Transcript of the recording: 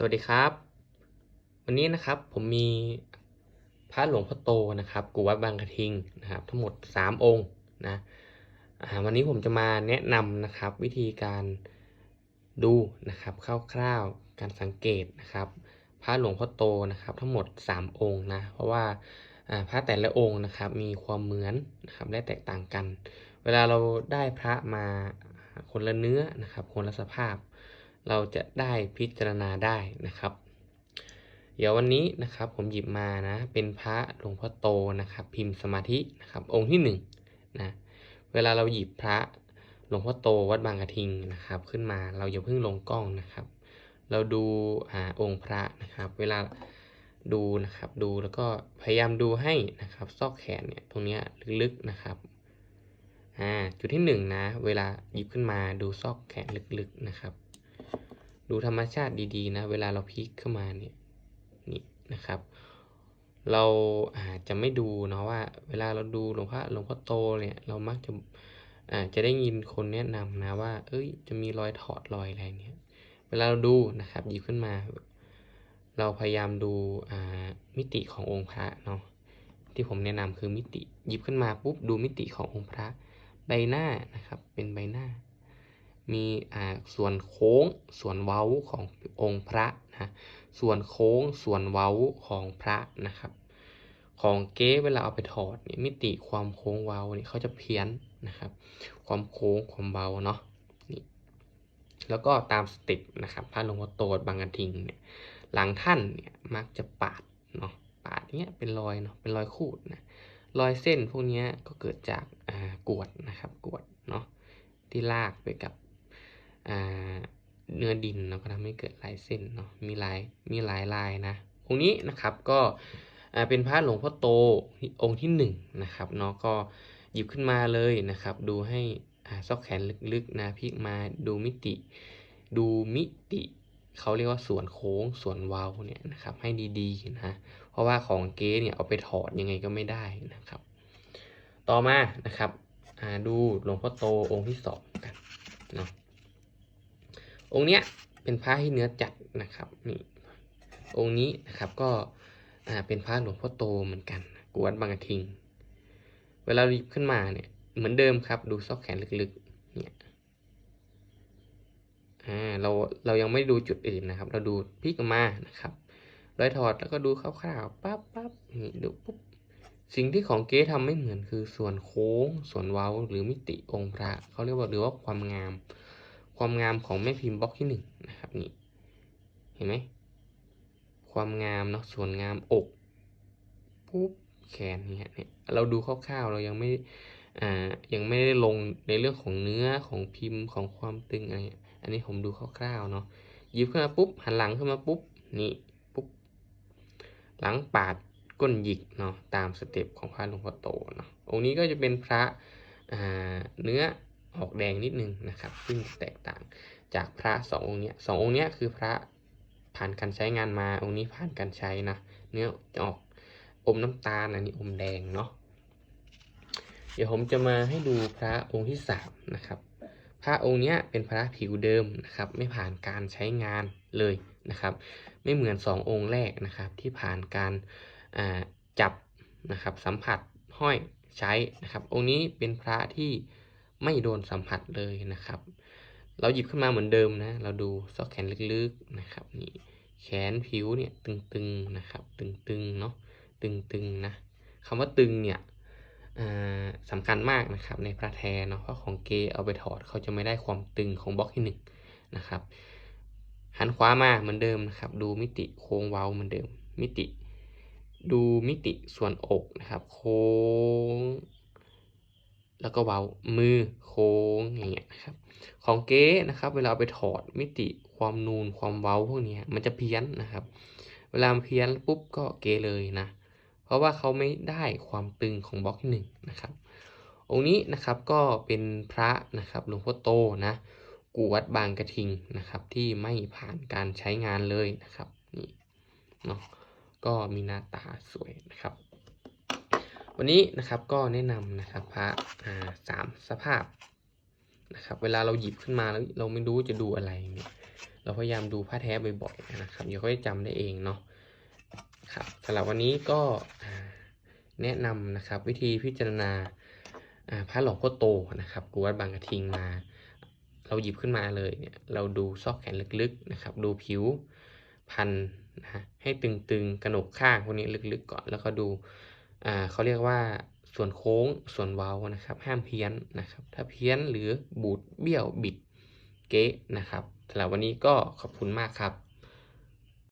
สวัสดีครับ วันนี้นะครับผมมีพระหลวงพ่อโตนะครับกูวัดบางกระทิงนะครับ ทั้งหมด 3 องค์นะวันนี้ผมจะมาแนะนำนะครับ วิธีการดูนะครับคร่าวๆการสังเกตนะครับพระหลวงพ่อโตนะครับ ทั้งหมด 3 องค์นะเพราะว่าพระแต่ละองค์นะครับ มีความเหมือนนะครับและแตกต่างกัน เวลาเราได้พระมาคนละเนื้อนะครับ คนละสภาพ เราจะได้พิจารณาได้นะครับ เดี๋ยววันนี้นะครับผมหยิบมานะเป็นพระหลวงพ่อโตนะครับ พิมพ์สมาธินะครับ องค์ที่หนึ่งนะเวลาเราหยิบพระหลวงพ่อโตวัดบางกระทิงนะครับ ขึ้นมาเราอย่าเพิ่งลงกล้องนะครับ เราดูอ่าองค์พระนะครับ เวลาดูนะครับดูแล้วก็พยายามดูให้นะครับ ซอกแขนเนี่ยตรงเนี้ยลึกๆนะครับอ่าจุดที่หนึ่งนะเวลาหยิบขึ้นมาดูซอกแขนลึกๆนะครับ ดูธรรมชาติดีๆนะ เวลาเราพลิกขึ้นมาเนี่ยนี่นะครับ เราอาจจะไม่ดูเนาะว่า เวลาเราดูหลวงพ่อหลวงพ่อโตเนี่ยเรามักจะอาจจะได้ยินคนแนะนำนะว่า เอ้ย จะมีรอยถอดรอยอะไรเนี่ย เวลาเราดูนะครับหยิบขึ้นมา เราพยายามดูอ่ามิติขององค์พระเนาะที่ผมแนะนำคือมิติหยิบขึ้นมาปุ๊บดูมิติขององค์พระใบหน้านะครับ เป็นใบหน้า มีอ่าส่วนโค้งส่วนเว้าขององค์พระนะส่วนโค้งส่วนเว้าของพระนะครับ ของเก๊เวลาเอาไปถอดนี่มิติความโค้งเว้าเนี่ยเขาจะเพี้ยนนะครับ ความโค้งความเว้าเนาะนี่แล้วก็ตามสต็ปนะครับพระหลวงพ่อโตวัดบางกระทิงเนี่ยหลังท่านเนี่ยมักจะปาดเนาะปาดเนี้ยเป็นรอยเนาะเป็นรอยขูดนะรอยเส้นพวกนี้ก็เกิดจากอ่ากวดนะครับกวดเนาะที่ลากไปกับ เนื้อดินเนาะก็ทำให้เกิดลายเส้นเนาะมีลายมีหลายลายนะองค์นี้นะครับก็เป็นพระหลวงพ่อโตองค์ที่หนึ่งนะครับเนาะก็หยิบขึ้นมาเลยนะครับ ดูให้ซอกแขนลึกๆนะพลิกมาดูมิติ ดูมิติเขาเรียกว่าส่วนโค้งส่วนเว้าเนี่ยนะครับให้ดีๆนะเพราะว่าของเก๊เนี่ยเอาไปถอดยังไงก็ไม่ได้นะครับ ต่อมานะครับดูหลวงพ่อโตองค์ที่สองกันเนาะ องค์เนี้ยเป็นพระที่เนื้อจัดนะครับนี่องค์นี้นะครับก็เป็นพระหลวงพ่อโตเหมือนกันกวัดบางกระทิง เวลาหยิบขึ้นมาเนี่ยเหมือนเดิมครับ ดูซอกแขนลึกๆเนี่ยอ่าเราเรายังไม่ดูจุดอื่นนะครับ เราดูพลิกมานะครับรอยถอดแล้วก็ดูคร่าวๆปั๊บปั๊บนี่ดูปุ๊บสิ่งที่ของเก๊ทำไม่เหมือนคือส่วนโค้ง ส่วนเว้าหรือมิติองค์พระเขาเรียกว่าหรือว่าความงาม ความงามของแม่พิมพ์บล็อกที่หนึ่งนะครับนี่เห็นไหมความงามเนาะส่วนงามอกปุ๊บแขนเนี่ยเนี่ยเราดูคร่าวๆเรายังไม่อ่ายังไม่ได้ลงในเรื่องของเนื้อของพิมพ์ของความตึงอะไรอันนี้ผมดูคร่าวๆเนาะยิบขึ้นมาปุ๊บหันหลังขึ้นมาปุ๊บนี่ปุ๊บหลังปาดก้นหยิกเนาะตามสเต็ปของพระหลวงพ่อโตเนาะองค์นี้ก็จะเป็นพระอ่าเนื้อ ออกแดงนิดนึงนะครับ ซึ่งแตกต่างจากพระสององค์เนี้ยสององค์เนี้ยคือพระผ่านการใช้งานมาองค์นี้ผ่านการใช้นะ เนื้อจะออกอมน้ำตาลอันนี้อมแดงเนาะเดี๋ยวผมจะมาให้ดูพระองค์ที่สามนะครับพระองค์เนี้ยเป็นพระผิวเดิมนะครับไม่ผ่านการใช้งานเลยนะครับ ไม่เหมือนสององค์แรกนะครับที่ผ่านการจับนะครับสัมผัสห้อยใช้นะครับ องค์นี้เป็นพระที่ ไม่โดนสัมผัสเลยนะครับ เราหยิบขึ้นมาเหมือนเดิมนะ เราดูซอกแขนลึกๆนะครับนี่แขนผิวเนี่ยตึงๆนะครับ ตึงๆเนาะตึงๆนะคำว่าตึงเนี่ยสำคัญมากนะครับในพระแท้เนาะเพราะของเกเอาไปถอดเขาจะไม่ได้ความตึงของบล็อกที่หนึ่งนะครับหันขวามาเหมือนเดิมนะครับ ดูมิติโค้งเว้าเหมือนเดิม มิติ ดูมิติส่วนอกนะครับ โค้ง แล้วก็เว้ามือโค้งอย่างเงี้ยนะครับ ของเก๊นะครับ เวลาเอาไปถอดมิติความนูนความเว้าพวกนี้มันจะเพี้ยนนะครับ เวลาเพี้ยนปุ๊บก็เก๊เลยนะ เพราะว่าเขาไม่ได้ความตึงของบล็อกที่หนึ่งนะครับ องค์นี้นะครับก็เป็นพระนะครับหลวงพ่อโตนะ กูวัดบางกระทิงนะครับ ที่ไม่ผ่านการใช้งานเลยนะครับนี่เนาะก็มีหน้าตาสวยนะครับ วันนี้นะครับก็แนะนำนะครับพระสามสภาพนะครับ เวลาเราหยิบขึ้นมาแล้วเราไม่รู้จะดูอะไรเนี่ยเราพยายามดูผ้าแท้บ่อยๆนะครับเดี๋ยวก็จะจำได้เองเนาะครับสำหรับวันนี้ก็แนะนำนะครับวิธีพิจารณาอ่าผ้าหลวงพ่อโตนะครับกูวัดบางกระทิงมา เราหยิบขึ้นมาเลยเนี่ยเราดูซอกแขนลึกๆนะครับ ดูผิวพันนะให้ตึงๆกระหนกข้างพวกนี้ลึกๆก่อน แล้วก็ดู เขาเรียกว่าส่วนโค้งส่วนเว้านะครับ ห้ามเพี้ยนนะครับ ถ้าเพี้ยนหรือบูดเบี้ยวบิดเก๊ะนะครับสำหรับวันนี้ก็ขอบคุณมากครับ